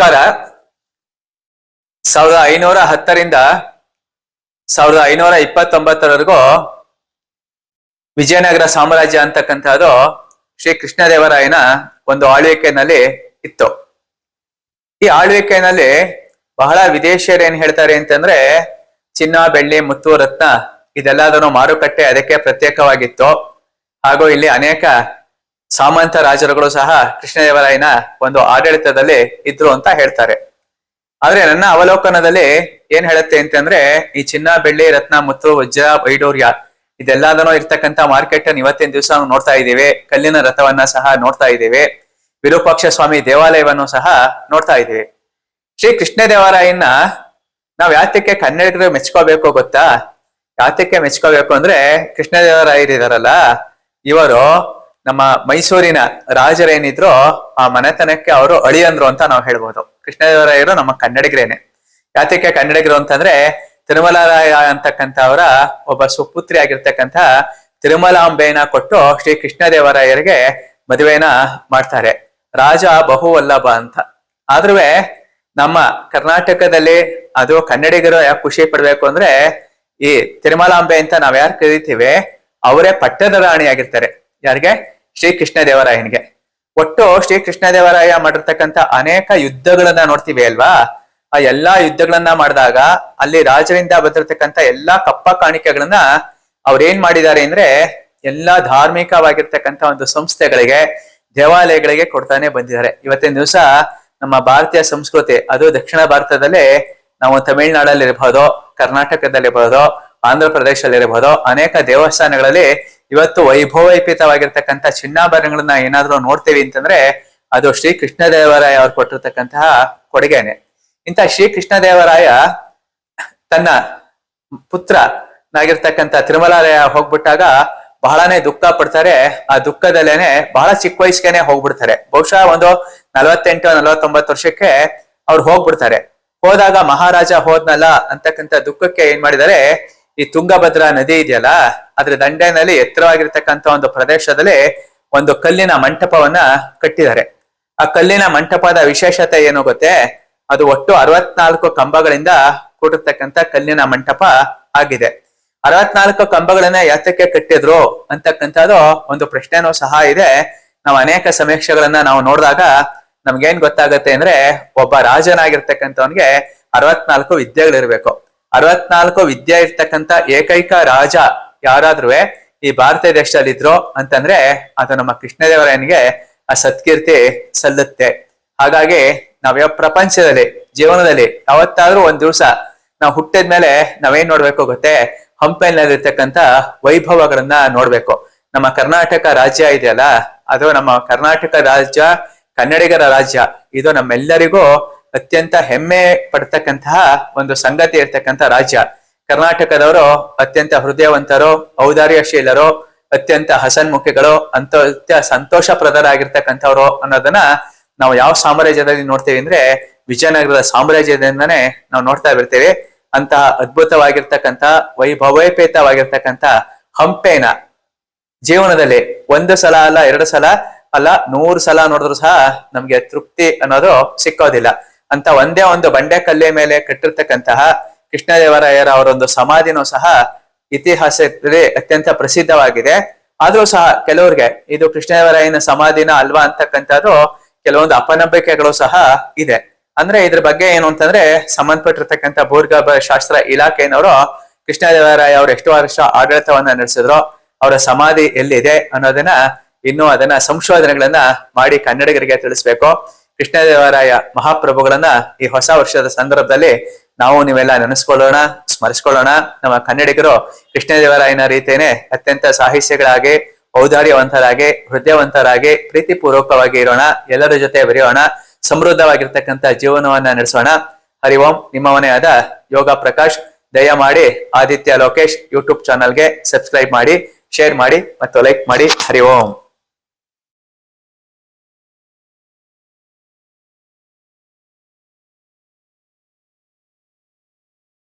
ನಮಸ್ಕಾರ. ಸಾವಿರದ ಐನೂರ ಹತ್ತರಿಂದ ಸಾವಿರದ ಐನೂರ ಇಪ್ಪತ್ತೊಂಬತ್ತರವರೆಗೂ ವಿಜಯನಗರ ಸಾಮ್ರಾಜ್ಯ ಅಂತಕ್ಕಂಥದ್ದು ಶ್ರೀ ಕೃಷ್ಣದೇವರಾಯನ ಒಂದು ಆಳ್ವಿಕೆನಲ್ಲಿ ಇತ್ತು. ಈ ಆಳ್ವಿಕೆನಲ್ಲಿ ಬಹಳ ವಿದೇಶಿಯರು ಏನ್ ಹೇಳ್ತಾರೆ ಅಂತಂದ್ರೆ ಚಿನ್ನ, ಬೆಳ್ಳಿ, ಮುತ್ತು, ರತ್ನ ಇದೆಲ್ಲದನ್ನು ಮಾರುಕಟ್ಟೆ ಅದಕ್ಕೆ ಪ್ರತ್ಯೇಕವಾಗಿತ್ತು. ಹಾಗೂ ಇಲ್ಲಿ ಅನೇಕ ಸಾಮಂತ ರಾಜರುಗಳು ಸಹ ಕೃಷ್ಣದೇವರಾಯನ ಒಂದು ಆಡಳಿತದಲ್ಲಿ ಇದ್ರು ಅಂತ ಹೇಳ್ತಾರೆ. ಆದ್ರೆ ನನ್ನ ಅವಲೋಕನದಲ್ಲಿ ಏನ್ ಹೇಳುತ್ತೆ ಅಂತಂದ್ರೆ, ಈ ಚಿನ್ನ ಬೆಳ್ಳಿ ರತ್ನ, ಮುತ್ತು, ವಜ್ರ, ವೈಡೂರ್ಯ ಇದೆಲ್ಲದನ್ನೂ ಇರ್ತಕ್ಕಂಥ ಮಾರ್ಕೆಟ್ ಅನ್ನು ಇವತ್ತಿನ ದಿವಸ ನೋಡ್ತಾ ಇದ್ದೀವಿ. ಕಲ್ಲಿನ ರಥವನ್ನ ಸಹ ನೋಡ್ತಾ ಇದ್ದೀವಿ. ವಿರೂಪಾಕ್ಷ ಸ್ವಾಮಿ ದೇವಾಲಯವನ್ನು ಸಹ ನೋಡ್ತಾ ಇದ್ದೀವಿ. ಶ್ರೀ ಕೃಷ್ಣದೇವರಾಯನ್ನ ನಾವ್ ಯಾತಕ್ಕೆ ಕನ್ನಡಿಗರು ಮೆಚ್ಕೋಬೇಕು ಗೊತ್ತಾ? ಯಾತಕ್ಕೆ ಮೆಚ್ಕೋಬೇಕು ಅಂದ್ರೆ ಕೃಷ್ಣದೇವರಾಯರಿದಾರಲ್ಲ, ಇವರು ನಮ್ಮ ಮೈಸೂರಿನ ರಾಜರೇನಿದ್ರು ಆ ಮನೆತನಕ್ಕೆ ಅವರು ಅಳಿಯಂದ್ರು ಅಂತ ನಾವು ಹೇಳ್ಬೋದು. ಕೃಷ್ಣದೇವರಾಯರು ನಮ್ಮ ಕನ್ನಡಿಗರೇನೆ. ಯಾತಕ್ಕೆ ಕನ್ನಡಿಗರು ಅಂತಂದ್ರೆ ತಿರುಮಲಾರಾಯ ಅಂತಕ್ಕಂಥವರ ಒಬ್ಬ ಸುಪುತ್ರಿ ಆಗಿರ್ತಕ್ಕಂಥ ತಿರುಮಲಾಂಬೆಯನ್ನ ಕೊಟ್ಟು ಶ್ರೀ ಕೃಷ್ಣದೇವರಾಯರಿಗೆ ಮದುವೆನ ಮಾಡ್ತಾರೆ. ರಾಜ ಬಹುವಲ್ಲಭ ಅಂತ. ಆದ್ರೂ ನಮ್ಮ ಕರ್ನಾಟಕದಲ್ಲಿ ಅದು ಕನ್ನಡಿಗರು ಯಾಕೆ ಖುಷಿ ಪಡ್ಬೇಕು ಅಂದ್ರೆ ಈ ತಿರುಮಲಾಂಬೆ ಅಂತ ನಾವ್ ಯಾರು ಕರಿತೀವಿ, ಅವರೇ ಪಟ್ಟದ ರಾಣಿ ಆಗಿರ್ತಾರೆ. ಯಾರಿಗೆ? ಶ್ರೀ ಕೃಷ್ಣದೇವರಾಯನಿಗೆ ಒಟ್ಟು ಶ್ರೀ ಕೃಷ್ಣದೇವರಾಯ ಮಾಡಿರ್ತಕ್ಕಂಥ ಅನೇಕ ಯುದ್ಧಗಳನ್ನ ನೋಡ್ತೀವಿ ಅಲ್ವಾ? ಆ ಎಲ್ಲಾ ಯುದ್ಧಗಳನ್ನ ಮಾಡಿದಾಗ ಅಲ್ಲಿ ರಾಜರಿಂದ ಬಂದಿರತಕ್ಕಂಥ ಎಲ್ಲಾ ಕಪ್ಪ ಕಾಣಿಕೆಗಳನ್ನ ಅವ್ರೇನ್ ಮಾಡಿದ್ದಾರೆ ಅಂದ್ರೆ ಎಲ್ಲಾ ಧಾರ್ಮಿಕವಾಗಿರ್ತಕ್ಕಂಥ ಒಂದು ಸಂಸ್ಥೆಗಳಿಗೆ, ದೇವಾಲಯಗಳಿಗೆ ಕೊಡ್ತಾನೆ ಬಂದಿದ್ದಾರೆ. ಇವತ್ತಿನ ದಿವಸ ನಮ್ಮ ಭಾರತೀಯ ಸಂಸ್ಕೃತಿ, ಅದು ದಕ್ಷಿಣ ಭಾರತದಲ್ಲಿ ನಾವು ತಮಿಳುನಾಡಲ್ಲಿ ಇರಬಹುದು ಕರ್ನಾಟಕದಲ್ಲಿರಬಹುದು ಆಂಧ್ರ ಪ್ರದೇಶದಲ್ಲಿ ಇರಬಹುದು ಅನೇಕ ದೇವಸ್ಥಾನಗಳಲ್ಲಿ ಇವತ್ತು ವೈಭವೋಪೇತವಾಗಿರ್ತಕ್ಕಂಥ ಚಿನ್ನಾಭರಣಗಳನ್ನ ಏನಾದ್ರೂ ನೋಡ್ತೇವೆ ಅಂತಂದ್ರೆ ಅದು ಶ್ರೀ ಕೃಷ್ಣದೇವರಾಯ ಅವ್ರು ಕೊಟ್ಟಿರ್ತಕ್ಕಂತಹ ಕೊಡುಗೆನೆ. ಇಂಥ ಶ್ರೀ ಕೃಷ್ಣದೇವರಾಯ ತನ್ನ ಪುತ್ರನಾಗಿರ್ತಕ್ಕಂಥ ತಿರುಮಲಾಲಯ ಹೋಗ್ಬಿಟ್ಟಾಗ ಬಹಳನೇ ದುಃಖ ಪಡ್ತಾರೆ. ಆ ದುಃಖದಲ್ಲೇನೆ ಬಹಳ ಚಿಕ್ಕ ವಯಸ್ಸಿಗೆನೆ ಹೋಗ್ಬಿಡ್ತಾರೆ. ಬಹುಶಃ ಒಂದು ನಲವತ್ತೆಂಟು, ನಲವತ್ತೊಂಬತ್ತು ವರ್ಷಕ್ಕೆ ಅವ್ರು ಹೋಗ್ಬಿಡ್ತಾರೆ. ಹೋದಾಗ ಮಹಾರಾಜ ಹೋದ್ನಲ್ಲ ಅಂತಕ್ಕಂಥ ದುಃಖಕ್ಕೆ ಏನ್ ಮಾಡಿದ್ದಾರೆ? ಈ ತುಂಗಭದ್ರಾ ನದಿ ಇದೆಯಲ್ಲ, ಅದ್ರ ದಂಡೆನಲ್ಲಿ ಎತ್ತರವಾಗಿರ್ತಕ್ಕಂಥ ಒಂದು ಪ್ರದೇಶದಲ್ಲಿ ಒಂದು ಕಲ್ಲಿನ ಮಂಟಪವನ್ನ ಕಟ್ಟಿದ್ದಾರೆ. ಆ ಕಲ್ಲಿನ ಮಂಟಪದ ವಿಶೇಷತೆ ಏನು ಗೊತ್ತೇ? ಅದು ಒಟ್ಟು ಅರವತ್ನಾಲ್ಕು ಕಂಬಗಳಿಂದ ಕೂಡಿರ್ತಕ್ಕಂಥ ಕಲ್ಲಿನ ಮಂಟಪ ಆಗಿದೆ. ಅರವತ್ನಾಲ್ಕು ಕಂಬಗಳನ್ನ ಯಾತಕ್ಕೆ ಕಟ್ಟಿದ್ರು ಅಂತಕ್ಕಂಥದ್ದು ಒಂದು ಪ್ರಶ್ನೆನೂ ಸಹ ಇದೆ. ನಾವು ಅನೇಕ ಸಮೀಕ್ಷೆಗಳನ್ನ ನಾವು ನೋಡಿದಾಗ ನಮ್ಗೇನ್ ಗೊತ್ತಾಗತ್ತೆ ಅಂದ್ರೆ, ಒಬ್ಬ ರಾಜನಾಗಿರ್ತಕ್ಕಂಥವನ್ಗೆ ಅರವತ್ನಾಲ್ಕು ವಿದ್ಯೆಗಳಿರ್ಬೇಕು. ಅರವತ್ನಾಲ್ಕು ವಿದ್ಯೆ ಇರ್ತಕ್ಕಂಥ ಏಕೈಕ ರಾಜ ಯಾರಾದ್ರೂ ಈ ಭಾರತ ದೇಶದಲ್ಲಿ ಇದ್ರು ಅಂತಂದ್ರೆ ಅದು ನಮ್ಮ ಕೃಷ್ಣದೇವರಾಯನಿಗೆ ಆ ಸತ್ಕೀರ್ತಿ ಸಲ್ಲುತ್ತೆ. ಹಾಗಾಗಿ ನಾವ್ ಪ್ರಪಂಚದಲ್ಲಿ, ಜೀವನದಲ್ಲಿ ಯಾವತ್ತಾದ್ರೂ ಒಂದ್ ದಿವ್ಸ ನಾವು ಹುಟ್ಟಿದ ಮೇಲೆ ನಾವೇನ್ ನೋಡ್ಬೇಕು ಗೊತ್ತೇ? ಹಂಪೆನಲ್ಲಿರ್ತಕ್ಕಂಥ ವೈಭವಗಳನ್ನ ನೋಡ್ಬೇಕು. ನಮ್ಮ ಕರ್ನಾಟಕ ರಾಜ್ಯ ಇದೆಯಲ್ಲ, ಅದು ನಮ್ಮ ಕರ್ನಾಟಕ ರಾಜ್ಯ, ಕನ್ನಡಿಗರ ರಾಜ್ಯ. ಇದು ನಮ್ಮೆಲ್ಲರಿಗೂ ಅತ್ಯಂತ ಹೆಮ್ಮೆ ಪಡ್ತಕ್ಕಂತಹ ಒಂದು ಸಂಗತಿ ಇರ್ತಕ್ಕಂಥ ರಾಜ್ಯ. ಕರ್ನಾಟಕದವರು ಅತ್ಯಂತ ಹೃದಯವಂತರು, ಔದಾರ್ಯಶೀಲರು, ಅತ್ಯಂತ ಹಸನ್ಮುಖಿಗಳು ಅಂತ ಸಂತೋಷ ಪ್ರದರಾಗಿರ್ತಕ್ಕಂಥವ್ರು ಅನ್ನೋದನ್ನ ನಾವು ಯಾವ ಸಾಮ್ರಾಜ್ಯದಲ್ಲಿ ನೋಡ್ತೇವೆ ಅಂದ್ರೆ ವಿಜಯನಗರದ ಸಾಮ್ರಾಜ್ಯದಿಂದನೇ ನಾವು ನೋಡ್ತಾ ಬಿರ್ತೇವೆ ಅಂತಹ ಅದ್ಭುತವಾಗಿರ್ತಕ್ಕಂಥ, ವೈಭವೋಪೇತವಾಗಿರ್ತಕ್ಕಂಥ ಹಂಪೆನ ಜೀವನದಲ್ಲಿ ಒಂದು ಸಲ ಅಲ್ಲ, ಎರಡು ಸಲ ಅಲ್ಲ, ನೂರು ಸಲ ನೋಡಿದ್ರು ಸಹ ನಮ್ಗೆ ತೃಪ್ತಿ ಅನ್ನೋದು ಸಿಕ್ಕೋದಿಲ್ಲ. ಅಂತ ಒಂದೇ ಒಂದು ಬಂಡೆ ಕಲ್ಲೆ ಮೇಲೆ ಕಟ್ಟಿರ್ತಕ್ಕಂತಹ ಕೃಷ್ಣದೇವರಾಯರ ಅವರೊಂದು ಸಮಾಧಿನೂ ಸಹ ಇತಿಹಾಸದಲ್ಲಿ ಅತ್ಯಂತ ಪ್ರಸಿದ್ಧವಾಗಿದೆ. ಆದ್ರೂ ಸಹ ಕೆಲವ್ರಿಗೆ ಇದು ಕೃಷ್ಣದೇವರಾಯನ ಸಮಾಧಿನ ಅಲ್ವಾ ಅಂತಕ್ಕಂಥದ್ದು ಕೆಲವೊಂದು ಅಪನಂಬಿಕೆಗಳು ಸಹ ಇದೆ. ಅಂದ್ರೆ ಇದ್ರ ಬಗ್ಗೆ ಏನು ಅಂತಂದ್ರೆ ಸಂಬಂಧಪಟ್ಟಿರ್ತಕ್ಕಂಥ ಭೂರ್ಗರ್ಭ ಶಾಸ್ತ್ರ ಇಲಾಖೆನವರು ಕೃಷ್ಣದೇವರಾಯ ಅವ್ರು ಎಷ್ಟು ವರ್ಷ ಆಡಳಿತವನ್ನ ನಡೆಸಿದ್ರು, ಅವರ ಸಮಾಧಿ ಎಲ್ಲಿದೆ ಅನ್ನೋದನ್ನ ಇನ್ನೂ ಅದನ್ನ ಸಂಶೋಧನೆಗಳನ್ನ ಮಾಡಿ ಕನ್ನಡಿಗರಿಗೆ ತಿಳಿಸ್ಬೇಕು. ಕೃಷ್ಣದೇವರಾಯ ಮಹಾಪ್ರಭುಗಳನ್ನ ಈ ಹೊಸ ವರ್ಷದ ಸಂದರ್ಭದಲ್ಲಿ ನಾವು ನೀವೆಲ್ಲ ನೆನೆಸ್ಕೊಳ್ಳೋಣ, ಸ್ಮರಿಸ್ಕೊಳ್ಳೋಣ. ನಮ್ಮ ಕನ್ನಡಿಗರು ಕೃಷ್ಣದೇವರಾಯನ ರೀತಿಯೇ ಅತ್ಯಂತ ಸಾಹಿತ್ಯಗಳಾಗಿ, ಔದಾರ್ಯವಂತರಾಗಿ, ಹೃದಯವಂತರಾಗಿ, ಪ್ರೀತಿಪೂರ್ವಕವಾಗಿ ಇರೋಣ. ಎಲ್ಲರ ಜೊತೆ ಬೆರೆಯೋಣ. ಸಮೃದ್ಧವಾಗಿರ್ತಕ್ಕಂಥ ಜೀವನವನ್ನ ನಡೆಸೋಣ. ಹರಿ ಓಂ. ನಿಮ್ಮ ಮನೆಯಾದ ಯೋಗ ಪ್ರಕಾಶ್. ದಯಮಾಡಿ ಆದಿತ್ಯ ಲೋಕೇಶ್ ಯೂಟ್ಯೂಬ್ ಚಾನಲ್ಗೆ ಸಬ್ಸ್ಕ್ರೈಬ್ ಮಾಡಿ, ಶೇರ್ ಮಾಡಿ ಮತ್ತು ಲೈಕ್ ಮಾಡಿ. ಹರಿ ಓಂ.